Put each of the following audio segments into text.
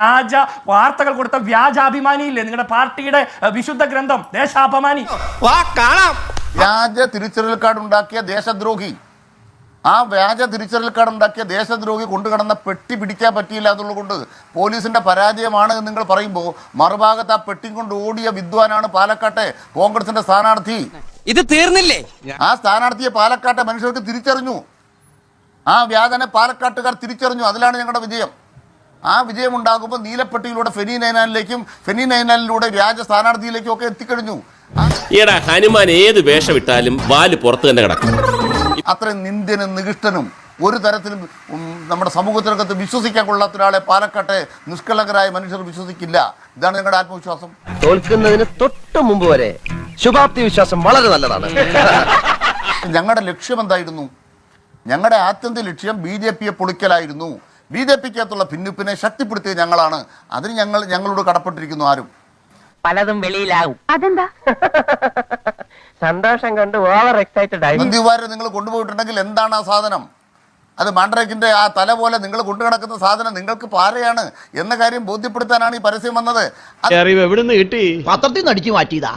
വ്യാജ വാർത്തകൾ കൊടുത്ത വ്യാജാഭിമാനിയില്ലേ? നിങ്ങളുടെ പാർട്ടിയുടെ വിശുദ്ധ ഗ്രന്ഥം ദേശാഭിമാനി. വ്യാജ തിരിച്ചറിയൽ കാർഡ് ഉണ്ടാക്കിയ ദേശദ്രോഹി. ആ വ്യാജ തിരിച്ചറിയൽ കാർഡ് ഉണ്ടാക്കിയ ദേശദ്രോഹി കൊണ്ടുകിടന്ന പെട്ടി പിടിക്കാൻ പറ്റിയില്ല എന്നുള്ളത് കൊണ്ട് പോലീസിന്റെ പരാജയമാണ് എന്ന് നിങ്ങൾ പറയുമ്പോൾ മറുഭാഗത്ത് ആ പെട്ടി കൊണ്ട് ഓടിയ വിദ്വാനാണ് പാലക്കാട്ടെ കോൺഗ്രസിന്റെ സ്ഥാനാർത്ഥി. ഇത് തീർന്നില്ലേ? ആ സ്ഥാനാർത്ഥിയെ പാലക്കാട്ടെ മനുഷ്യർക്ക് തിരിച്ചറിഞ്ഞു. ആ വ്യാജനെ പാലക്കാട്ടുകാർ തിരിച്ചറിഞ്ഞു. അതിലാണ് ഞങ്ങളുടെ വിജയം. ആ വിജയം ഉണ്ടാകുമ്പോൾ നീലപ്പെട്ടിയിലൂടെ ഫെനി നൈനാനിലേക്കും ഫെനി നൈനാനിലൂടെ വ്യാജ സ്ഥാനാർത്ഥിയിലേക്കും ഒക്കെ എത്തിക്കഴിഞ്ഞു. ഹനുമാൻ ഏത് വേഷമിട്ടാലും വാൽ പുറത്ത് തന്നെ കിടക്കും. അത്രയും നിന്ദ്യനും നികിഷ്ടനും ഒരു തരത്തിലും നമ്മുടെ സമൂഹത്തിനകത്ത് വിശ്വസിക്കാൻ കൊള്ളാത്ത ഒരാളെ പാലക്കാട്ടെ നിഷ്കളങ്കരായ മനുഷ്യർ വിശ്വസിക്കില്ല. ഇതാണ് ഞങ്ങളുടെ ആത്മവിശ്വാസം. തോൽക്കുന്നതിന് തൊട്ട് മുമ്പ് വരെ ശുഭാപ്തി വിശ്വാസം വളരെ നല്ലതാണ്. ഞങ്ങളുടെ ലക്ഷ്യം എന്തായിരുന്നു? ഞങ്ങളുടെ ആത്യന്തിക ലക്ഷ്യം ബി ജെ പിയെ പൊളിക്കലായിരുന്നു. ബി ജെ പിക്കകത്തുള്ള ഭിന്നിപ്പിനെ ശക്തിപ്പെടുത്തിയ ഞങ്ങളാണ്. അതിന് ഞങ്ങൾ ഞങ്ങളോട് കടപ്പെട്ടിരിക്കുന്നു ആരും. പലതും വെളിയിലാവും അതെന്താ? സന്തോഷം കൊണ്ട് ഓവർ എക്സൈറ്റഡ് ആയി. നിങ്ങൾ കൊണ്ടുപോയിട്ടുണ്ടെങ്കിൽ എന്താണ് ആ സാധനം? അത് മാൻഡ്രേക്കിന്റെ ആ തല പോലെ നിങ്ങൾ കൊണ്ടു കിടക്കുന്ന സാധനം നിങ്ങൾക്ക് പാരയാണ് എന്ന കാര്യം ബോധ്യപ്പെടുത്താനാണ് ഈ പരസ്യം വന്നത്. അത് അറിവ് കിട്ടി? പത്രത്തിൽ നിന്ന് അടിച്ചു മാറ്റിയതാ.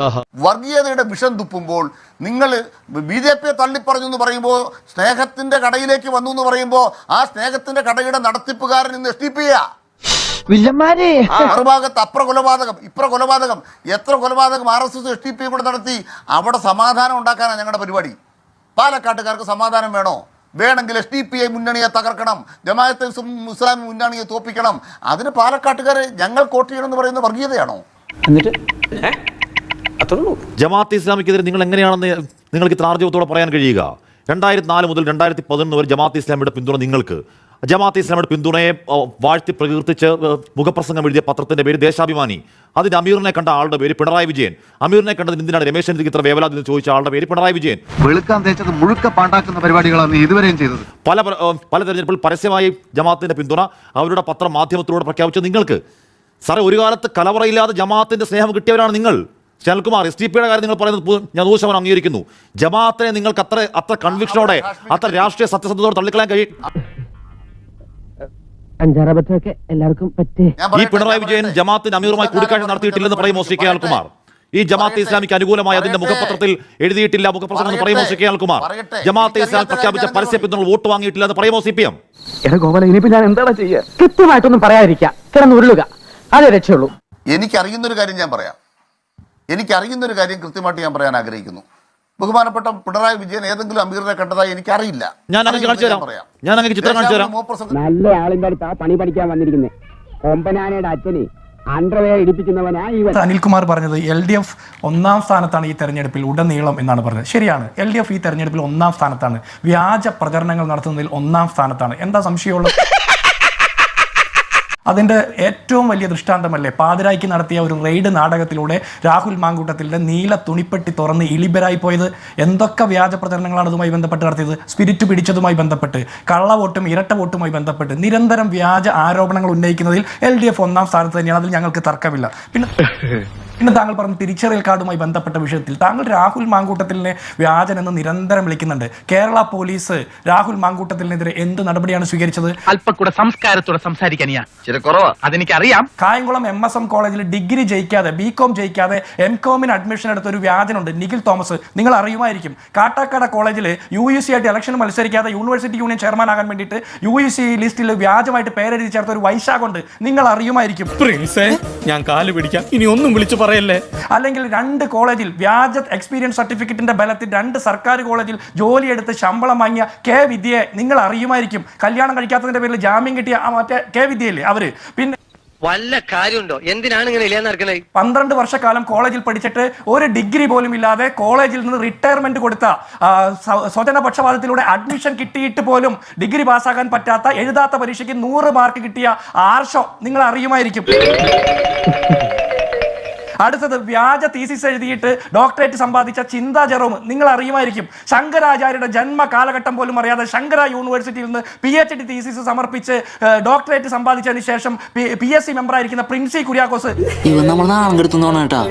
വർഗീയതയുടെ വിഷം തുപ്പുമ്പോൾ നിങ്ങൾ ബി ജെ പിയെ തള്ളിപ്പറഞ്ഞു എന്ന് പറയുമ്പോൾ സ്നേഹത്തിന്റെ കടയിലേക്ക് വന്നു എന്ന് പറയുമ്പോൾ ആ സ്നേഹത്തിന്റെ കടയുടെ നടത്തിപ്പുകാരൻ ഇന്ന് എസ് ഡി പി ആ മറുഭാഗത്ത് അപ്ര കൊലപാതകം ഇപ്ര കൊലപാതകം എത്ര കൊലപാതകം R S S S D പിയും കൂടെ നടത്തി അവിടെ സമാധാനം ഉണ്ടാക്കാനാണ് ഞങ്ങളുടെ പരിപാടി. പാലക്കാട്ടുകാർക്ക് സമാധാനം വേണോ? വേണമെങ്കിൽ എസ് ഡി പി ഐ മുന്നണിയെ തകർക്കണം. ജമാഅത്തെ ഇസ്ലാമി മുന്നണിയെ തോപ്പിക്കണം. അതിന് പാലക്കാട്ടുകാരെ ഞങ്ങൾ കോട്ട് ചെയ്യണം എന്ന് പറയുന്ന വർഗീയതയാണോ? ജമാഅത്ത് ഇസ്ലാമിക്കെതിരെ നിങ്ങൾ എങ്ങനെയാണെന്ന് നിങ്ങൾക്ക് ഇത്ര ആർജവത്തോടെ പറയാൻ കഴിയുക? രണ്ടായിരത്തി നാല് മുതൽ രണ്ടായിരത്തി പതിനൊന്ന് വരെ ജമാഅത്ത് ഇസ്ലാമിയുടെ പിന്തുണ നിങ്ങൾക്ക്. ജമാഅത്ത് ഇസ്ലാമിയുടെ പിന്തുണയെ വാഴ്ത്തി പ്രകീർത്തിച്ച് മുഖപ്രസംഗം എഴുതിയ പത്രത്തിന്റെ പേര് ദേശാഭിമാനി. അതിന് അമീറിനെ കണ്ട ആളുടെ പേര് പിണറായി വിജയൻ. അമീറിനെ കണ്ടത് എന്തിനാണ് രമേശൻ ഇത്ര വേവലാതി എന്ന് ചോദിച്ച ആളുടെ പേര് പിണറായി വിജയൻ? വെളുക്കാൻ തേച്ചത് മുഴുക്ക പാണ്ടാക്കുന്ന പരിപാടികളാണ് ഇതുവരെയും ചെയ്തത്. പല പല തെരഞ്ഞെടുപ്പിൽ പരസ്യമായി ജമാഅത്തിന്റെ പിന്തുണ അവരുടെ പത്രം മാധ്യമത്തിലൂടെ പ്രഖ്യാപിച്ച നിങ്ങൾക്ക്. സാറേ ഒരു കാലത്ത് കലവറയില്ലാതെ ജമാഅത്തിന്റെ സ്നേഹം കിട്ടിയവരാണ് നിങ്ങൾ. ശനൽകുമാർ എസ് ടി പിയുടെ കാര്യം നിങ്ങൾ പറയുന്നത് ഞാൻ നൂറ് ശതമാനം അംഗീകരിക്കുന്നു. ജമാഅത്തിനെ നിങ്ങൾക്ക് അത്ര അത്ര കൺവിക്ഷനോടെ അത്ര രാഷ്ട്രീയ സത്യസന്ധതയോടെ തള്ളിക്കളയാൻ കഴിയും അഞ്ചാറബത്തൊക്കെ എല്ലാവർക്കും പറ്റേ. ഈ പിണറായി വിജയൻ ജമാത്തിന് അമീറുമായി കൂടിക്കാഴ്ച നടത്തിയിട്ടില്ലെന്ന് പറയുമോ ശ്രീ കെ അൽകുമാർ ഈ ജമാഅത്തെ. ഇസ്ലാമിക്ക് അനുകൂലമായി അതിന്റെ മുഖപത്രത്തിൽ എഴുതിയിട്ടില്ല മുഖപ്രസംഗം എന്ന് പറയുമോ ശ്രീ കെ അൽകുമാർ പറയട്ടെ. ജമാഅത്തെ ഇസ്ലാം പ്രഖ്യാപിച്ച പരസ്യ പിന്തുണ വോട്ട് വാങ്ങിയിട്ടില്ല എന്ന് പറയുമോ സി പി എം. എടാ ഗോപാല ഇനി ഞാൻ എന്താണ് ചെയ്യുക കൃത്യമായിട്ടൊന്നും പറയാതിരിക്കാം. കിടന്ന് ഉരുളുക അതേ രക്ഷയുള്ളൂ. എനിക്കറിയുന്നൊരു കാര്യം ഞാൻ പറയാം. എനിക്കറിയുന്നൊരു കാര്യം കൃത്യമായിട്ട് ഞാൻ പറയാൻ ആഗ്രഹിക്കുന്നു. ബഹുമാനപ്പെട്ട പിണറായി വിജയൻ ഏതെങ്കിലും അമീറിനെ കണ്ടതായി എനിക്കറിയില്ല. ഞാൻ നല്ല ആളിന്റെ അടുത്ത് ആ പണി പഠിക്കാൻ വന്നിരിക്കുന്നേ. കൊമ്പനാനയുടെ അച്ഛനെ അനിൽകുമാർ പറഞ്ഞത് എൽ ഡി എഫ് ഒന്നാം സ്ഥാനത്താണ് ഈ തെരഞ്ഞെടുപ്പിൽ ഉടനീളം എന്നാണ് പറഞ്ഞത്. ശരിയാണ്. എൽ ഡി എഫ് ഈ തെരഞ്ഞെടുപ്പിൽ ഒന്നാം സ്ഥാനത്താണ്. വ്യാജ പ്രചരണങ്ങൾ നടത്തുന്നതിൽ ഒന്നാം സ്ഥാനത്താണ്. എന്താ സംശയമുള്ളത്? അതിന്റെ ഏറ്റവും വലിയ ദൃഷ്ടാന്തമല്ലേ? പാതിരായ്ക്ക് നടത്തിയ ഒരു റെയ്ഡ് നാടകത്തിലൂടെ രാഹുൽ മാങ്കൂട്ടത്തിന്റെ നീല തുണിപ്പെട്ടി തുറന്ന് ഇളിബരായി പോയത്. എന്തൊക്കെ വ്യാജ പ്രചരണങ്ങളാണ് അതുമായി ബന്ധപ്പെട്ട് നടത്തിയത്? സ്പിരിറ്റ് പിടിച്ചതുമായി ബന്ധപ്പെട്ട് കള്ള വോട്ടും ഇരട്ട വോട്ടുമായി ബന്ധപ്പെട്ട് നിരന്തരം വ്യാജ ആരോപണങ്ങൾ ഉന്നയിക്കുന്നതിൽ എൽ ഡി എഫ് ഒന്നാം സ്ഥാനത്ത് തന്നെയാണ്. അതിൽ ഞങ്ങൾക്ക് തർക്കമില്ല. പിന്നെ പിന്നെ താങ്കൾ പറഞ്ഞ തിരിച്ചറിയൽ കാർഡുമായി ബന്ധപ്പെട്ട വിഷയത്തിൽ താങ്കൾ രാഹുൽ മാങ്കൂട്ടത്തിലിനെ വ്യാജൻ എന്ന് നിരന്തരം വിളിക്കുന്നുണ്ട്. കേരള പോലീസ് രാഹുൽ മാങ്കൂട്ടത്തിനെതിരെ എന്ത് നടപടിയാണ് സ്വീകരിച്ചത്? അല്പക്കൂടെ സംസ്കാരത്തോടെ സംസാരിക്കാൻ അതെനിക്കറിയാം. കായംകുളം എം എസ് എം കോളേജിൽ ഡിഗ്രി ജയിക്കാതെ ബി കോം ജയിക്കാതെ എം കോമിന് അഡ്മിഷൻ എടുത്ത ഒരു വ്യാജനുണ്ട് നിഖിൽ തോമസ്. നിങ്ങൾ അറിയുമായിരിക്കും. കാട്ടാക്കട കോളേജിൽ യു യു സി ആയിട്ട് ഇലക്ഷൻ മത്സരിക്കാതെ യൂണിവേഴ്സിറ്റി യൂണിയൻ ചെയർമാൻ ആകാൻ വേണ്ടിയിട്ട് യു യു സി ലിസ്റ്റിൽ വ്യാജമായിട്ട് പേരെഴുതി ചേർത്ത ഒരു വൈശാഖുണ്ട്. നിങ്ങൾ അറിയുമായിരിക്കും. പ്രിൻസേ ഞാൻ കാൽ പിടിക്കാം. ഇനി ഒന്നും വിളിച്ചു പറയല്ലേ? അല്ലെങ്കിൽ രണ്ട് കോളേജിൽ വ്യാജ എക്സ്പീരിയൻസ് സർട്ടിഫിക്കറ്റിന്റെ ബലത്തിൽ രണ്ട് സർക്കാർ കോളേജിൽ ജോലിയെടുത്ത് ശമ്പളം വാങ്ങിയ കെ വിദ്യയെ നിങ്ങൾ അറിയുമായിരിക്കും. കല്യാണം കഴിക്കാത്തതിന്റെ പേരിൽ ജാമ്യം കിട്ടിയ ആ മറ്റേ കെ വിദ്യയില്ലേ അവർ? പിന്നെ വല്ല കാര്യമുണ്ടോ? എന്തിനാണ് ഇങ്ങനെ ഇല്ലാന്ന് നടക്കണേ പന്ത്രണ്ട് വർഷക്കാലം കോളേജിൽ പഠിച്ചിട്ട് ഒരു ഡിഗ്രി പോലും ഇല്ലാതെ കോളേജിൽ നിന്ന് റിട്ടയർമെന്റ് കൊടുത്ത സ്വജന പക്ഷപാതത്തിലൂടെ അഡ്മിഷൻ കിട്ടിയിട്ട് പോലും ഡിഗ്രി പാസ്സാക്കാൻ പറ്റാത്ത എഴുതാത്ത പരീക്ഷയ്ക്ക് നൂറ് മാർക്ക് കിട്ടിയ ആർഷോ നിങ്ങൾ അറിയുമായിരിക്കും. അടുത്തത് വ്യാജ തീസിസ് എഴുതിയിട്ട് ഡോക്ടറേറ്റ് സമ്പാദിച്ച ചിന്താ ജെറോം. നിങ്ങൾ അറിയുമായിരിക്കും. ശങ്കരാചാര്യയുടെ ജന്മ കാലഘട്ടം പോലും അറിയാതെ ശങ്കര യൂണിവേഴ്സിറ്റിയിൽ നിന്ന് പി എച്ച് ഡി തീസിസ് സമർപ്പിച്ച് ഡോക്ടറേറ്റ് സമ്പാദിച്ചതിന് ശേഷം പി എസ് സി മെമ്പറായിരിക്കുന്ന പ്രിൻസി കുര്യാക്കോസ്.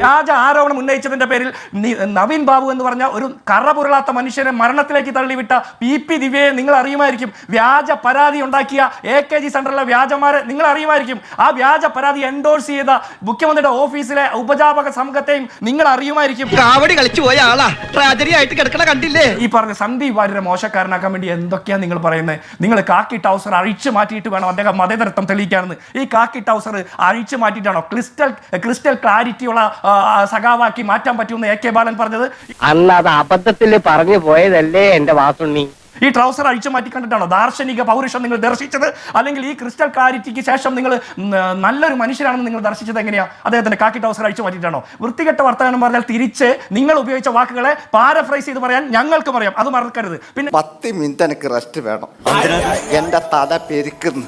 വ്യാജ ആരോപണം ഉന്നയിച്ചതിന്റെ പേരിൽ നവീൻ ബാബു എന്ന് പറഞ്ഞ ഒരു കറപുരളാത്ത മനുഷ്യനെ മരണത്തിലേക്ക് തള്ളിവിട്ട പി പി ദിവ്യയെ നിങ്ങൾ അറിയുമായിരിക്കും. വ്യാജ പരാതി ഉണ്ടാക്കിയ എ കെ ജി സെന്ററിലെ വ്യാജമാരെ നിങ്ങൾ അറിയുമായിരിക്കും. ആ വ്യാജ പരാതി എൻഡോഴ്സ് ചെയ്ത മുഖ്യമന്ത്രിയുടെ ഓഫീസിലെ ഉപജാപക സംഘത്തെയും നിങ്ങൾ അറിയുമായിരിക്കും. കാവടി കളിച്ചു പോയ ആളാ. ട്രാജഡി ആയിട്ട് കിടക്കണ കണ്ടില്ലേ? ഈ പറഞ്ഞ സന്ദീപ് വാര്യരെ മോശക്കാരനാക്കാൻ വേണ്ടി എന്തൊക്കെയാണ് നിങ്ങൾ പറയുന്നത്? നിങ്ങൾ കാക്കി ടൗസർ അഴിച്ചു മാറ്റിയിട്ട് വേണം അദ്ദേഹം മതേതരത്വം തെളിയിക്കാനെന്ന്. ഈ കാക്കി ടൗസർ അഴിച്ചു മാറ്റിയിട്ടാണോ ക്രിസ്റ്റൽ ക്രിസ്റ്റൽ ക്ലാരിറ്റി ഉള്ള സഖാവാക്കി മാറ്റാൻ പറ്റുമെന്ന് എ കെ ബാലൻ പറഞ്ഞത്? അന്ന് അത് അബദ്ധത്തിൽ പറഞ്ഞു പോയതല്ലേ എന്റെ വാസുണ്ണി? ഈ ട്രൗസർ അഴിച്ചു മാറ്റി കണ്ടിട്ടാണോ ദാർശനിക പൗരുഷം നിങ്ങൾ ദർശിച്ചത്? അല്ലെങ്കിൽ ഈ ക്രിസ്റ്റൽ ക്ലാരിറ്റിക്ക് ശേഷം നിങ്ങൾ നല്ലൊരു മനുഷ്യനാണെന്ന് നിങ്ങൾ ദർശിച്ചത് എങ്ങനെയാ? അദ്ദേഹത്തിന്റെ കാക്കി ട്രൗസർ അഴിച്ചു മാറ്റിയിട്ടാണോ? വൃത്തികെട്ട വർത്തമാനം പറഞ്ഞാൽ തിരിച്ച് നിങ്ങൾ ഉപയോഗിച്ച വാക്കുകളെ പാരഫ്രൈസ് ചെയ്ത് പറയാൻ ഞങ്ങൾക്ക് പറയാം. അത് മറക്കരുത്. പിന്നെ പത്ത് മിനിറ്റ് എനിക്ക് റെസ്റ്റ് വേണം. എന്റെ തല പെരുക്കുന്നു.